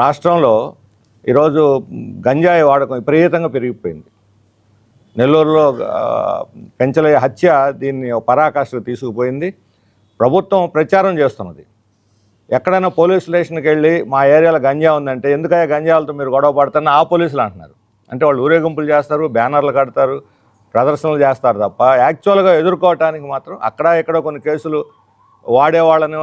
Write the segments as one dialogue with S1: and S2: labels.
S1: రాష్ట్రంలో ఈరోజు గంజాయి వాడకం విపరీతంగా పెరిగిపోయింది. నెల్లూరులో పెంచలే హత్య దీన్ని ఒక పరాకాష్ఠకు తీసుకుపోయింది. ప్రభుత్వం ప్రచారం చేస్తున్నది. ఎక్కడైనా పోలీస్ స్టేషన్కి వెళ్ళి మా ఏరియాలో గంజా ఉందంటే ఎందుకయ్యా గంజాలతో మీరు గొడవ పడతారని ఆ పోలీసులు అంటున్నారు. అంటే వాళ్ళు ఊరేగింపులు చేస్తారు బ్యానర్లు కడతారు ప్రదర్శనలు చేస్తారు తప్ప యాక్చువల్గా ఎదుర్కోవటానికి మాత్రం అక్కడ ఇక్కడ కొన్ని కేసులు వాడేవాళ్ళని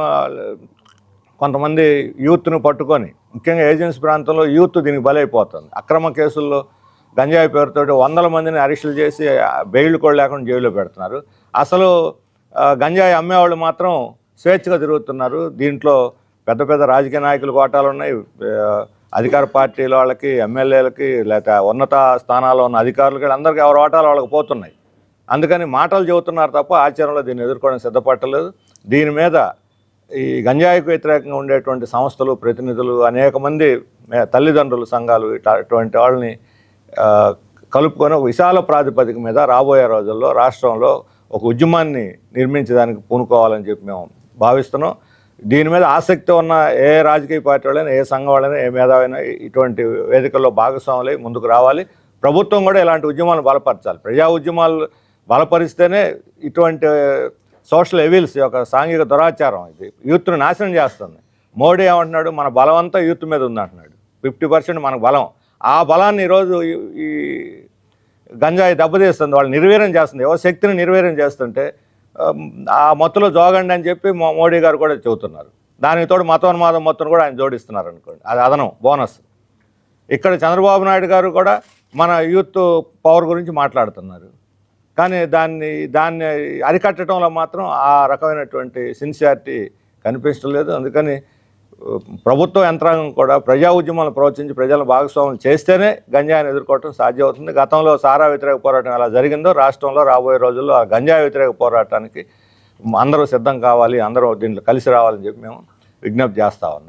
S1: కొంతమంది యూత్ను పట్టుకొని ముఖ్యంగా ఏజెన్సీ ప్రాంతంలో యూత్ దీనికి బలైపోతుంది. అక్రమ కేసుల్లో గంజాయి పేరుతోటి వందల మందిని అరెస్టులు చేసి బెయిల్ కూడా లేకుండా జైల్లో పెడుతున్నారు. అసలు గంజాయి అమ్మేవాళ్ళు మాత్రం స్వేచ్ఛగా తిరుగుతున్నారు. దీంట్లో పెద్ద పెద్ద రాజకీయ నాయకులు కోటాలు ఉన్నాయి. అధికార పార్టీల వాళ్ళకి ఎమ్మెల్యేలకి లేకపోతే ఉన్నత స్థానాల్లో ఉన్న అధికారులకి అందరికీ ఎవరి ఓటాలు వాళ్ళకి పోతున్నాయి. అందుకని మాటలు చెబుతున్నారు తప్ప ఆచరణలో దీన్ని ఎదుర్కోవడం సిద్ధపట్టలేదు దీని మీద ఈ గంజాయికి వ్యతిరేకంగా ఉండేటువంటి సంస్థలు ప్రతినిధులు అనేక మంది తల్లిదండ్రుల సంఘాలు ఇట్లా- ఇటువంటి వాళ్ళని కలుపుకొని ఒక విశాల ప్రాతిపదిక మీద రాబోయే రోజుల్లో రాష్ట్రంలో ఒక ఉద్యమాన్ని నిర్మించడానికి పూనుకోవాలని చెప్పి మేము భావిస్తున్నాం. దీని మీద ఆసక్తి ఉన్న ఏ రాజకీయ పార్టీ వాళ్ళైనా ఏ సంఘం వాళ్ళైనా ఏ మేధావైనా ఇటువంటి వేదికల్లో భాగస్వాములై ముందుకు రావాలి. ప్రభుత్వం కూడా ఇలాంటి ఉద్యమాలు బలపరచాలి. ప్రజా ఉద్యమాలు బలపరిస్తేనే ఇటువంటి సోషల్ ఎవిల్స్ యొక్క సాంఘిక దురాచారం ఇది. యూత్ను నాశనం చేస్తుంది. మోడీ ఏమంటున్నాడు? మన బలం అంతా యూత్ మీద ఉందంటున్నాడు ఫిఫ్టీ పర్సెంట్ మనకు బలం. ఆ బలాన్ని ఈరోజు ఈ- గంజాయి దెబ్బతీస్తుంది. వాళ్ళు నిర్వీర్యం చేస్తుంది. ఎవరి శక్తిని నిర్వీర్యం చేస్తుంటే ఆ మొత్తంలో జోగండి అని చెప్పి మోడీ గారు కూడా చెబుతున్నారు. దానికి తోడు మతోన్మాదం మొత్తం కూడా ఆయన జోడిస్తున్నారు అనుకోండి. అది అదనం బోనస్. ఇక్కడ చంద్రబాబు నాయుడు గారు కూడా మన యూత్ పవర్ గురించి మాట్లాడుతున్నారు. కానీ దాన్ని దాన్ని అరికట్టడంలో మాత్రం ఆ రకమైనటువంటి సిన్సియారిటీ కనిపించడం లేదు. అందుకని ప్రభుత్వ యంత్రాంగం కూడా ప్రజా ఉద్యమాలను ప్రోత్సహించి ప్రజలను భాగస్వామ్యం చేస్తేనే గంజాయిని ఎదుర్కోవడం సాధ్యమవుతుంది. గతంలో సారా వ్యతిరేక పోరాటం ఎలా జరిగిందో రాష్ట్రంలో రాబోయే రోజుల్లో ఆ గంజాయి వ్యతిరేక పోరాటానికి అందరూ సిద్ధం కావాలి అందరూ దీంట్లో కలిసి రావాలని చెప్పి మేము విజ్ఞప్తి చేస్తా ఉన్నాం.